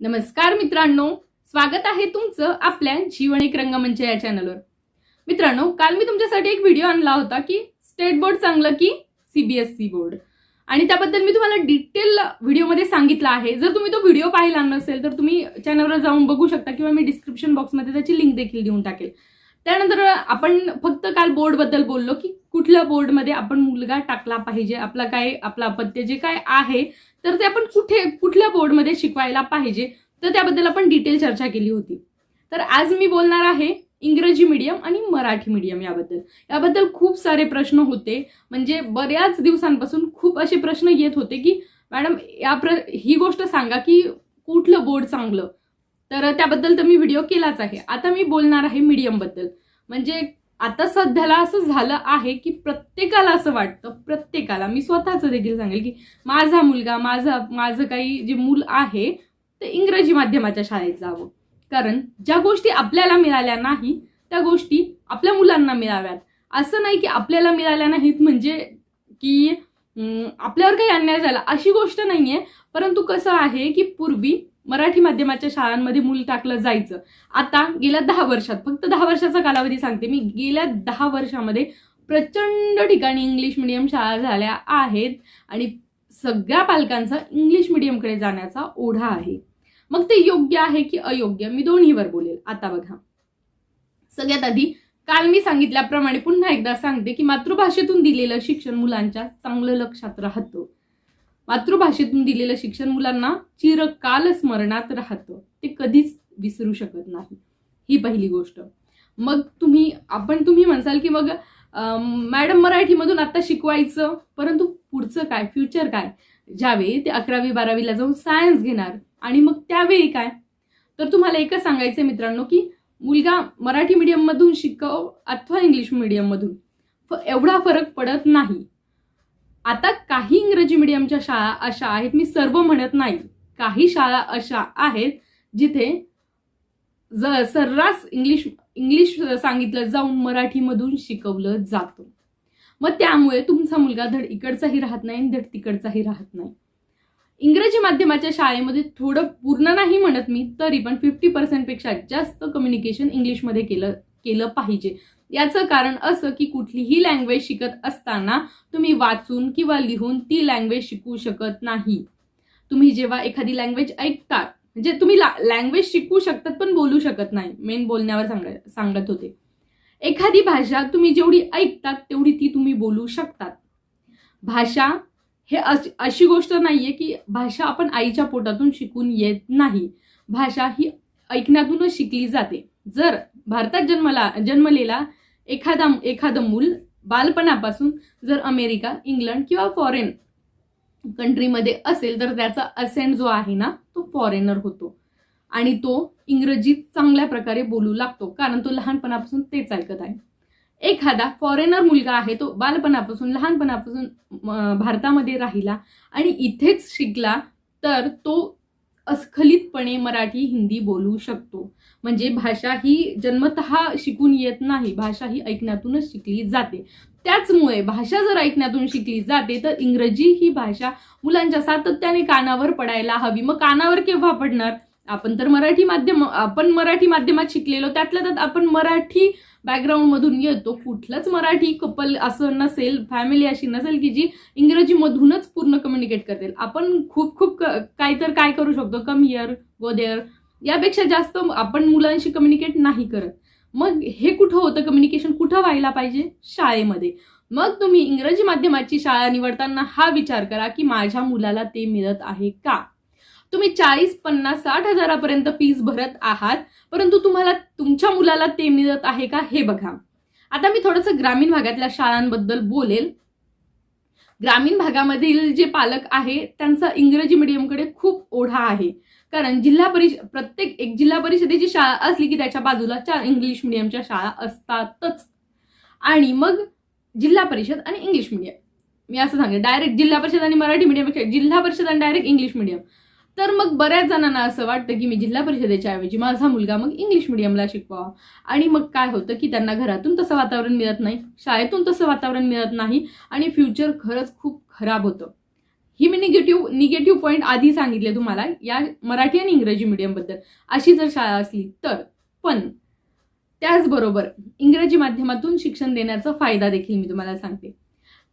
नमस्कार मित्रांनो स्वागत आहे तुमचं आपल्या जीवन एक रंगमंच म्हणजे या चॅनलवर मित्रांनो काल मी तुमच्यासाठी एक व्हिडिओ आणला होता की स्टेट बोर्ड चांगलं की सीबीएसई बोर्ड आणि त्याबद्दल मी तुम्हाला डिटेल व्हिडिओमध्ये सांगितलं आहे. जर तुम्ही तो व्हिडिओ पाहिला नसेल तर तुम्ही चॅनलवर जाऊन बघू शकता किंवा मी डिस्क्रिप्शन बॉक्समध्ये त्याची लिंक देखील देऊन टाकेल. त्यानंतर आपण फक्त काल बोर्डबद्दल बोललो की कुठल्या बोर्डमध्ये आपण मुलगा टाकला पाहिजे आपला काय आपलं अपत्य जे काय आहे तर ते आपण कुठे कुठल्या बोर्डमध्ये शिकवायला पाहिजे तर त्याबद्दल आपण डिटेल चर्चा केली होती. तर आज मी बोलणार आहे इंग्रजी मीडियम आणि मराठी मीडियम याबद्दल. याबद्दल खूप सारे प्रश्न होते. म्हणजे बऱ्याच दिवसांपासून खूप असे प्रश्न येत होते की मॅडम या प्र ही गोष्ट सांगा की कुठलं बोर्ड चांगलं? तर त्याबद्दल तर मी व्हिडिओ केलाच आहे. आता मी बोलणार आहे मीडियमबद्दल म्हणजे आता सध्याला असं झालं आहे की प्रत्येकाला असं वाटतं प्रत्येकाला. मी स्वतःचं देखील सांगेल की माझा मुलगा माझा माझं काही जे मूल आहे ते इंग्रजी माध्यमाच्या शाळेत जावं. कारण ज्या गोष्टी आपल्याला मिळाल्या नाही त्या गोष्टी आपल्या मुलांना मिळाव्यात. असं नाही की आपल्याला मिळाल्या नाहीत म्हणजे की आपल्यावर काही अन्याय झाला अशी गोष्ट नाहीये. परंतु कसं आहे की पूर्वी मराठी माध्यमाच्या शाळांमध्ये मूल टाकलं जायचं. आता गेल्या दहा वर्षात फक्त दहा वर्षाचा कालावधी सांगते मी. गेल्या दहा वर्षामध्ये प्रचंड ठिकाणी इंग्लिश मिडियम शाळा झाल्या आहेत आणि सगळ्या पालकांचा इंग्लिश मिडियमकडे जाण्याचा ओढा आहे. मग ते योग्य आहे की अयोग्य? मी दोन्हीवर बोलेल. आता बघा. सगळ्यात आधी काल मी सांगितल्याप्रमाणे पुन्हा एकदा सांगते की मातृभाषेतून दिलेलं शिक्षण मुलांच्या चांगलं लक्षात राहतं. मातृभाषेतून दिलेलं शिक्षण मुलांना चिरकाल स्मरणात राहतं. ते कधीच विसरू शकत नाही. ही पहिली गोष्ट. मग तुम्ही आपण तुम्ही म्हणसाल की मग मॅडम मराठीमधून आत्ता शिकवायचं परंतु पुढचं काय फ्युचर काय? ज्यावेळी ते अकरावी बारावीला जाऊन सायन्स घेणार आणि मग त्यावेळी काय? तर तुम्हाला एकच सांगायचं आहे मित्रांनो की मुलगा मराठी मीडियममधून शिकव अथवा इंग्लिश मीडियममधून फ- एवढा फरक पडत नाही. आता काही इंग्रजी मीडियमच्या शाळा अशा आहेत मी सर्व म्हणत नाही. काही शाळा अशा आहेत जिथे ज सर्रास इंग्लिश इंग्लिश सांगितलं जाऊन मराठीमधून शिकवलं जातं. मग त्यामुळे तुमचा मुलगा धड इकडचाही राहत नाही आणि धड तिकडचाही राहत नाही. इंग्रजी माध्यमाच्या शाळेमध्ये थोडं पूर्ण नाही म्हणत मी तरी पण फिफ्टी पर्सेंटपेक्षा जास्त कम्युनिकेशन इंग्लिशमध्ये केलं केलं पाहिजे. याचं कारण असं की कुठलीही लँग्वेज शिकत असताना तुम्ही वाचून किंवा लिहून ती लँग्वेज शिकू शकत नाही. तुम्ही जेव्हा एखादी लँग्वेज ऐकता म्हणजे तुम्ही लँग्वेज शिकू शकतात पण बोलू शकत नाही मेन बोलण्यावर सांगत होते. एखादी भाषा तुम्ही जेवढी ऐकतात तेवढी ती तुम्ही बोलू शकतात. भाषा हे अशी गोष्ट नाही आहे की भाषा आपण आईच्या पोटातून शिकून येत नाही. भाषा ही ऐकण्यातूनच शिकली जाते. जर भारतात जन्मला जन्मलेला एखादा एखादं मूल बालपणापासून जर अमेरिका इंग्लंड किंवा फॉरेन कंट्रीमध्ये असेल तर त्याचा असेंट जो आहे ना तो फॉरेनर होतो. आणि तो इंग्रजीत चांगल्या प्रकारे बोलू लागतो कारण तो लहानपणापासून तेच ऐकत आहे. एखादा फॉरेनर मुलगा आहे तो बालपणापासून लहानपणापासून भारतामध्ये राहिला आणि इथेच शिकला तर तो अस्खलितपणे मराठी हिंदी बोलू शकतो. म्हणजे भाषा ही जन्मत शिकून येत नाही भाषा ही ऐकण्यातूनच शिकली जाते. त्याचमुळे भाषा जर ऐकण्यातून शिकली जाते तर इंग्रजी ही भाषा मुलांच्या सातत्याने कानावर पडायला हवी. मग कानावर केव्हा पडणार? आपण तर मराठी माध्यम आपण मराठी माध्यमात शिकलेलो त्यातल्या त्यात आपण मराठी बॅकग्राऊंडमधून येतो. कुठलंच मराठी कपल असं नसेल फॅमिली अशी नसेल की जी इंग्रजीमधूनच पूर्ण कम्युनिकेट करतील. आपण खूप खूप क- काय तर काय करू शकतो. कम हिअर गो देअर यापेक्षा जास्त आपण मुलांशी कम्युनिकेट नाही करत. मग हे कुठं होतं? कम्युनिकेशन कुठं व्हायला पाहिजे? शाळेमध्ये. मग तुम्ही इंग्रजी माध्यमाची शाळा निवडताना हा विचार करा की माझ्या मुलाला ते मिळत आहे का? तुम्ही चाळीस पन्नास साठ हजारापर्यंत फीस भरत आहात परंतु तुम्हाला तुमच्या मुलाला ते मिळत आहे का हे बघा. आता मी थोडंसं ग्रामीण भागातल्या शाळांबद्दल बोलेल. ग्रामीण भागामधील जे पालक आहे त्यांचा इंग्रजी मिडियमकडे खूप ओढा आहे. कारण जिल्हा परिषद प्रत्येक एक जिल्हा परिषदेची शाळा असली की त्याच्या बाजूला चार इंग्लिश मिडियमच्या शाळा असतातच. आणि मग जिल्हा परिषद आणि इंग्लिश मिडियम मी असं सांगेन डायरेक्ट जिल्हा परिषद आणि मराठी मिडियम जिल्हा परिषद आणि डायरेक्ट इंग्लिश मिडियम तर मग बऱ्याच जणांना असं वाटतं की मी जिल्हा परिषदेच्या ऐवजी माझा मुलगा मग इंग्लिश मिडियमला शिकवावा आणि मग काय होतं की त्यांना घरातून तसं वातावरण मिळत नाही शाळेतून तसं वातावरण मिळत नाही आणि फ्युचर खरंच खूप खराब होतं. ही मी निगेटिव्ह निगेटिव्ह पॉईंट आधी सांगितले तुम्हाला या मराठी आणि इंग्रजी मिडियमबद्दल अशी जर शाळा असली तर. पण त्याचबरोबर इंग्रजी माध्यमातून शिक्षण देण्याचा फायदा देखील मी तुम्हाला सांगते.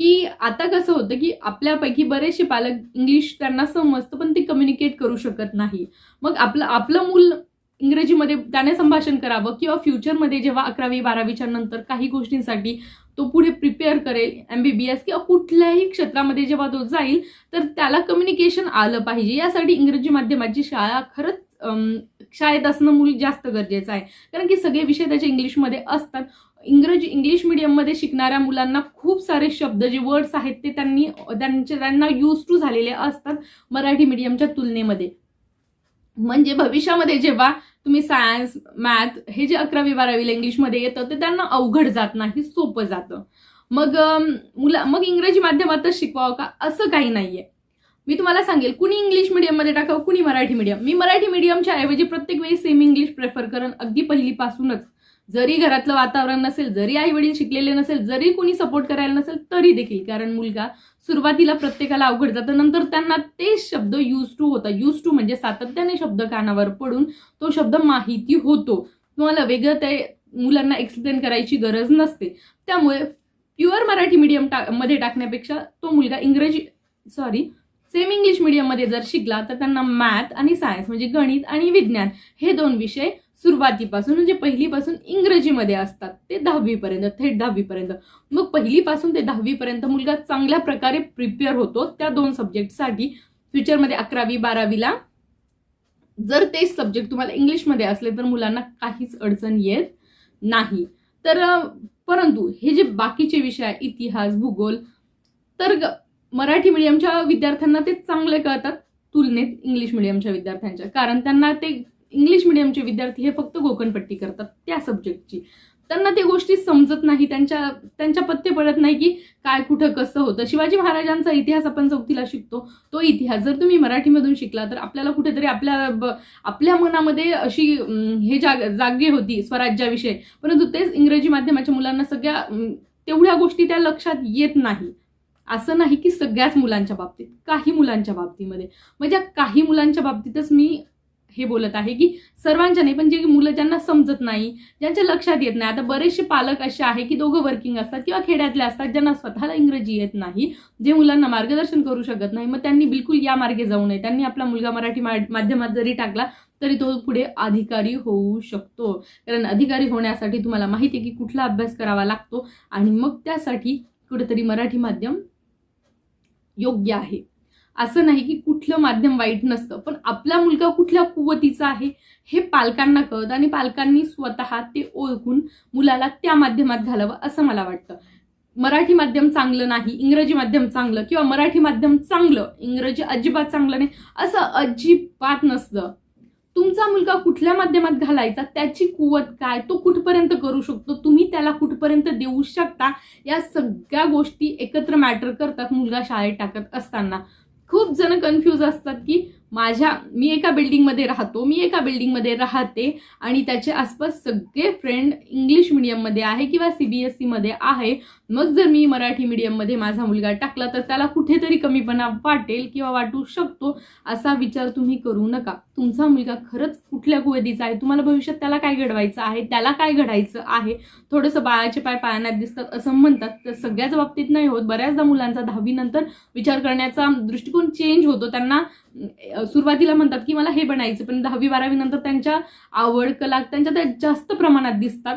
की आता कसं होतं की आपल्यापैकी बरेचसे पालक इंग्लिश त्यांना समजतं पण ते कम्युनिकेट करू शकत नाही. मग आपलं आपलं मूल इंग्रजीमध्ये त्याने संभाषण करावं किंवा फ्युचरमध्ये जेव्हा अकरावी बारावीच्या नंतर काही गोष्टींसाठी तो पुढे प्रिपेअर करेल एम बी बी एस किंवा कुठल्याही क्षेत्रामध्ये जेव्हा तो जाईल तर त्याला कम्युनिकेशन आलं पाहिजे. यासाठी इंग्रजी माध्यमाची शाळा खरंच शाळेत असणं मूल जास्त गरजेचं आहे. कारण की सगळे विषय त्याचे इंग्लिशमध्ये असतात. इंग्रजी इंग्लिश मिडियममध्ये शिकणाऱ्या मुलांना खूप सारे शब्द जे वर्ड्स आहेत ते त्यांनी त्यांचे त्यांना यूज टू झालेले असतात मराठी मीडियमच्या तुलनेमध्ये. म्हणजे भविष्यामध्ये जेव्हा तुम्ही सायन्स मॅथ हे जे अकरावी बारावीला इंग्लिशमध्ये येतं ते त्यांना अवघड जात नाही सोपं जातं. मग मुला मग इंग्रजी माध्यमातच शिकवावं का? असं काही नाही आहे मी तुम्हाला सांगेल कुणी इंग्लिश मिडियममध्ये टाकावं कुणी मराठी मीडियम मी मराठी मीडियमच्या ऐवजी प्रत्येक वेळी सेम इंग्लिश प्रेफर करेन अगदी पहिलीपासूनच. जरी घरातलं वातावरण नसेल जरी आई वडील शिकलेले नसेल जरी कुणी सपोर्ट करायला नसेल तरी देखील. कारण मुलगा सुरुवातीला प्रत्येकाला अवघड जातं नंतर त्यांना ते शब्द यूज टू होता यूज टू म्हणजे सातत्याने शब्द कानावर पडून तो शब्द माहिती होतो. तुम्हाला वेगळं ते मुलांना एक्सप्लेन करायची गरज नसते. त्यामुळे प्युअर मराठी मीडियम टा मध्ये टाकण्यापेक्षा तो मुलगा इंग्रजी सॉरी सेम इंग्लिश मीडियममध्ये जर शिकला तर त्यांना मॅथ आणि सायन्स म्हणजे गणित आणि विज्ञान हे दोन विषय सुरुवातीपासून म्हणजे पहिलीपासून इंग्रजीमध्ये असतात ते दहावीपर्यंत थेट दहावीपर्यंत. मग पहिलीपासून ते दहावीपर्यंत मुलगा चांगल्या प्रकारे प्रिपेअर होतो त्या दोन सब्जेक्टसाठी फ्युचरमध्ये अकरावी बारावीला. जर तेच सब्जेक्ट तुम्हाला इंग्लिशमध्ये असले तर मुलांना काहीच अडचण येत नाही. तर परंतु हे जे बाकीचे विषय आहे इतिहास भूगोल तर ग- मराठी मिडियमच्या विद्यार्थ्यांना ते चांगले कळतात तुलनेत इंग्लिश मिडियमच्या विद्यार्थ्यांच्या. कारण त्यांना ते इंग्लिश मिडियमचे विद्यार्थी हे फक्त गोकणपट्टी करतात त्या सब्जेक्टची त्यांना ते गोष्टी समजत नाही त्यांच्या त्यांच्या पत्ते पडत नाही की काय कुठं कसं होतं. शिवाजी महाराजांचा इतिहास आपण चौथीला शिकतो. तो इतिहास जर तुम्ही मराठीमधून शिकला तर आपल्याला कुठेतरी आपल्या ब- आपल्या मनामध्ये अशी हे जाग जागे होती स्वराज्याविषयी. परंतु तेच इंग्रजी माध्यमाच्या मुलांना सगळ्या तेवढ्या गोष्टी त्या लक्षात येत नाही. असं नाही की सगळ्याच मुलांच्या बाबतीत काही मुलांच्या बाबतीमध्ये. म्हणजे काही मुलांच्या बाबतीतच मी हे बोलत आहे की सर्वांच्या नाही पण जे मुलं ज्यांना समजत नाही ज्यांच्या लक्षात येत नाही आता बरेचसे पालक असे आहे की दोघं वर्किंग असतात किंवा खेड्यातले असतात ज्यांना स्वतःला इंग्रजी येत नाही जे मुलांना मार्गदर्शन करू शकत नाही मग त्यांनी बिलकुल या मार्गे जाऊ नये. त्यांनी आपला मुलगा मराठी मा- माध्यमात जरी टाकला तरी तो पुढे अधिकारी होऊ शकतो. कारण अधिकारी होण्यासाठी तुम्हाला माहिती आहे की कुठला अभ्यास करावा लागतो आणि मग त्यासाठी कुठेतरी मराठी माध्यम योग्य आहे. असं नाही की कुठलं माध्यम वाईट नसतं पण आपला मुलगा कुठल्या कुवतीचा आहे हे पालकांना कळत आणि पालकांनी स्वतः ते ओळखून मुलाला त्या माध्यमात घालावं असं मला वाटतं. मराठी माध्यम चांगलं नाही इंग्रजी माध्यम चांगलं किंवा मराठी माध्यम चांगलं इंग्रजी अजिबात चांगलं नाही असं अजिबात नसतं. तुमचा मुलगा कुठल्या माध्यमात घालायचा त्याची कुवत काय तो कुठपर्यंत करू शकतो तुम्ही त्याला कुठपर्यंत देऊ शकता या सगळ्या गोष्टी एकत्र मॅटर करतात मुलगा शाळेत टाकत असताना. खूप जण कन्फ्यूज असतात की माझ्या मी एका बिल्डिंगमध्ये राहतो मी एका बिल्डिंगमध्ये राहते आणि त्याचे आसपास सगळे फ्रेंड इंग्लिश मिडियममध्ये आहे किंवा सी बी एस सीमध्ये आहे. मग जर मी मराठी मीडियममध्ये माझा मुलगा टाकला तर त्याला कुठेतरी कमीपणा वाटेल किंवा वाटू शकतो असा विचार तुम्ही करू नका. तुमचा मुलगा खरंच कुठल्या कुवेदीचा आहे? तुम्हाला भविष्यात त्याला काय घडवायचं आहे? त्याला काय घडायचं आहे? थोडंसं बाळाचे पाय पाळण्यात दिसतात असं म्हणतात. तर सगळ्याच बाबतीत नाही होत. बऱ्याचदा मुलांचा दहावीनंतर विचार करण्याचा दृष्टिकोन चेंज होतो. त्यांना सुरुवातीला म्हणतात की मला हे बनायचं. पण दहावी बारावी नंतर त्यांच्या आवड कला त्यांच्या त्या जास्त प्रमाणात दिसतात.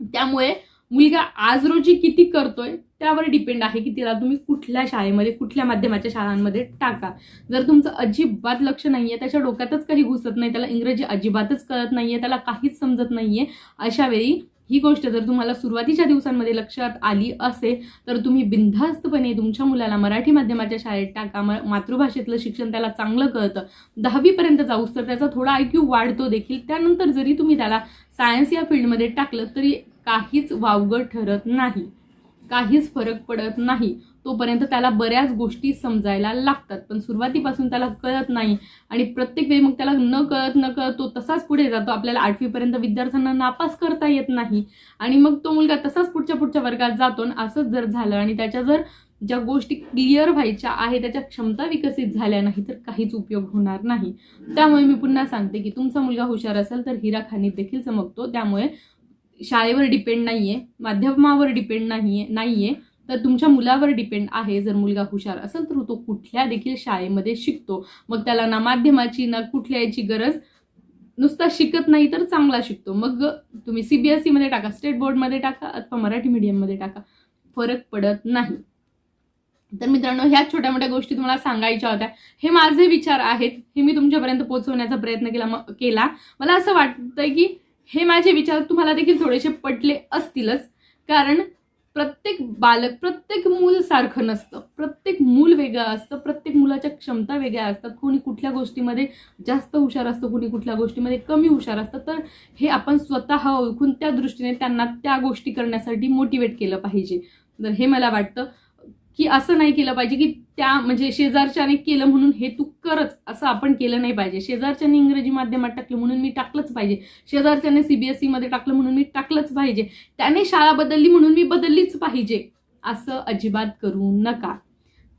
त्यामुळे मुलगा आज रोजी किती करतोय त्यावर डिपेंड आहे की तिला तुम्ही कुठल्या शाळेमध्ये कुठल्या माध्यमाच्या शाळांमध्ये टाका. जर तुमचं अजिबात लक्ष नाहीये त्याच्या डोक्यातच काही घुसत नाही त्याला इंग्रजी अजिबातच कळत नाहीये त्याला काहीच समजत नाहीये अशा वेळी ही गोष्ट जर तुम्हाला सुरुवातीच्या दिवसांमध्ये लक्षात आली असेल तर तुम्ही बिनधास्तपणे तुमच्या मुलाला मराठी माध्यमाच्या शाळेत टाका. म- मातृभाषेतलं शिक्षण त्याला चांगलं कळतं. दहावीपर्यंत जाऊस तर त्याचा थोडा आय क्यू वाढतो देखील. त्यानंतर जरी तुम्ही त्याला सायन्स या फील्डमध्ये टाकलं तरी काहीच वावगं ठरत नाही. काहीच फरक पडत नाही. तोपर्यंत त्याला बऱ्याच गोष्टी समजायला लागतात. पण सुरुवातीपासून त्याला कळत नाही आणि प्रत्येक वेळी मग त्याला न कळत न कळत तो तसाच पुढे जातो. आपल्याला आठवीपर्यंत विद्यार्थ्यांना नापास करता येत नाही. आणि मग तो मुलगा तसाच पुढच्या पुढच्या वर्गात जातो आणि असंच जर झालं आणि त्याच्या जर ज्या गोष्टी क्लिअर व्हायच्या आहे त्याच्या क्षमता विकसित झाल्या नाही तर काहीच उपयोग होणार नाही. त्यामुळे मी पुन्हा सांगते की तुमचा मुलगा हुशार असेल तर हिरा खानीत देखील चमकतो. त्यामुळे शाळेवर डिपेंड नाही आहे माध्यमावर डिपेंड नाही आहे नाही आहे तर तुमच्या मुलावर डिपेंड आहे जर मुलगा हुशार असेल तर तो कुठल्या देखील शाळेमध्ये शिकतो. मग त्याला ना माध्यमाची ना कुठल्या याची गरज. नुसता शिकत नाही तर चांगला शिकतो. मग तुम्ही सीबीएसई मध्ये टाका स्टेट बोर्डमध्ये टाका अथवा मराठी मीडियममध्ये टाका. फरक पडत नाही. तर मित्रांनो ह्या छोट्या मोठ्या गोष्टी तुम्हाला सांगायच्या होत्या. हे माझे विचार आहेत. हे मी तुमच्यापर्यंत पोहोचवण्याचा प्रयत्न केला म- केला. मला असं वाटतंय की हे माझे विचार तुम्हाला देखील थोडेसे पटले असतीलच. कारण प्रत्येक बालक प्रत्येक मूल सारखं नसतं. प्रत्येक मूल वेगळं असतं. प्रत्येक मुलाच्या क्षमता वेगळ्या असतात. कोणी कुठल्या गोष्टीमध्ये जास्त हुशार असतं कोणी कुठल्या गोष्टीमध्ये कमी हुशार असतं. तर हे आपण स्वतः ओळखून त्या दृष्टीने त्यांना त्या गोष्टी करण्यासाठी मोटिवेट केलं पाहिजे. तर हे मला वाटतं. की असं नाही केलं पाहिजे की त्या म्हणजे शेजारच्याने केलं म्हणून हे तू करच असं आपण केलं नाही पाहिजे. शेजारच्याने इंग्रजी माध्यमात टाकलं म्हणून मी टाकलंच पाहिजे. शेजारच्याने सीबीएसई मध्ये टाकलं म्हणून मी टाकलंच पाहिजे. त्याने शाळा बदलली म्हणून मी बदललीच पाहिजे. असं अजिबात करू नका.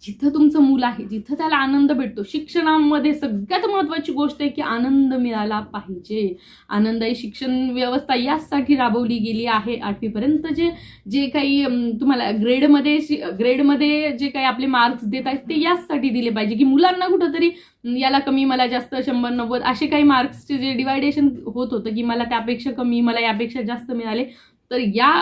जिथं तुमचं मूल आहे जिथं त्याला आनंद भेटतो शिक्षणामध्ये सगळ्यात महत्त्वाची गोष्ट आहे की आनंद मिळाला पाहिजे. आनंदायी शिक्षण व्यवस्था याचसाठी राबवली गेली आहे आठवीपर्यंत. जे जे काही तुम्हाला ग्रेडमध्ये शि- ग्रेडमध्ये जे काही आपले मार्क्स देत आहेत ते याचसाठी दिले पाहिजे की मुलांना कुठंतरी याला कमी मला जास्त शंभर नव्वद असे काही मार्क्सचे जे डिवायडेशन होत होतं की मला त्यापेक्षा कमी मला यापेक्षा जास्त मिळाले तर या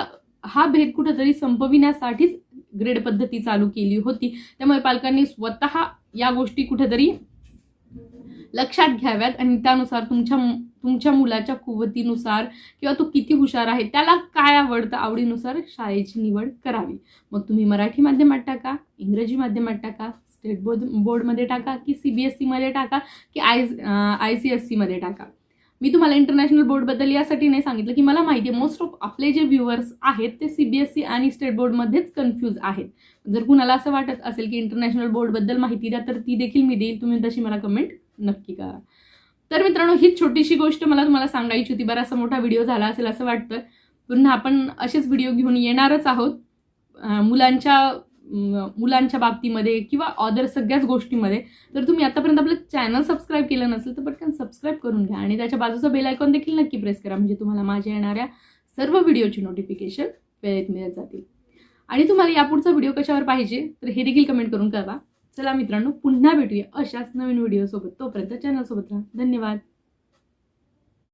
हा भेद कुठंतरी संपविण्यासाठीच ग्रेड पद्धती चालू केली होती. त्यामुळे पालकांनी स्वतः या गोष्टी कुठेतरी लक्षात घ्याव्यात आणि त्यानुसार तुमच्या तुमच्या मुलाच्या कुवतीनुसार किंवा तो किती हुशार आहे त्याला काय आवडतं आवडीनुसार शाळेची निवड करावी. मग तुम्ही मराठी माध्यमात टाका इंग्रजी माध्यमात टाका स्टेट बोर्ड बोर्डमध्ये टाका की सी बी एस सीमध्ये टाका की आय आय सी एस सीमध्ये टाका. मी तुम्हाला इंटरनॅशनल बोर्डबद्दल यासाठी नाही सांगितलं की मला माहिती आहे मोस्ट ऑफ आपले जे व्ह्युअर्स आहेत ते सी बी एस सी आणि स्टेट बोर्डमध्येच कन्फ्यूज आहेत. जर कुणाला असं वाटत असेल की इंटरनॅशनल बोर्डबद्दल माहिती द्या तर ती देखील मी देईल. तुम्ही तशी मला कमेंट नक्की करा. तर मित्रांनो ही छोटीशी गोष्ट मला तुम्हाला सांगायची होती. बराचसा मोठा व्हिडिओ झाला असेल असं वाटतं. पुन्हा आपण असेच व्हिडिओ घेऊन येणारच आहोत. मुलांच्या मुलांच्या बाबतीमध्ये किंवा अदर सगळ्याच गोष्टीमध्ये तर तुम्ही आतापर्यंत आपलं चॅनल सबस्क्राईब केलं नसेल तर पटकन सबस्क्राईब करून घ्या. आणि त्याच्या बाजूचा बेल आयकॉन देखील नक्की प्रेस करा म्हणजे तुम्हाला माझ्या येणाऱ्या सर्व व्हिडिओची नोटिफिकेशन वेळेत मिळत जातील. आणि तुम्हाला यापुढचा व्हिडिओ कशावर पाहिजे तर हे देखील कमेंट करून कळवा. चला मित्रांनो पुन्हा भेटूया अशाच नवीन व्हिडिओसोबत तोपर्यंत चॅनलसोबत राहा. धन्यवाद.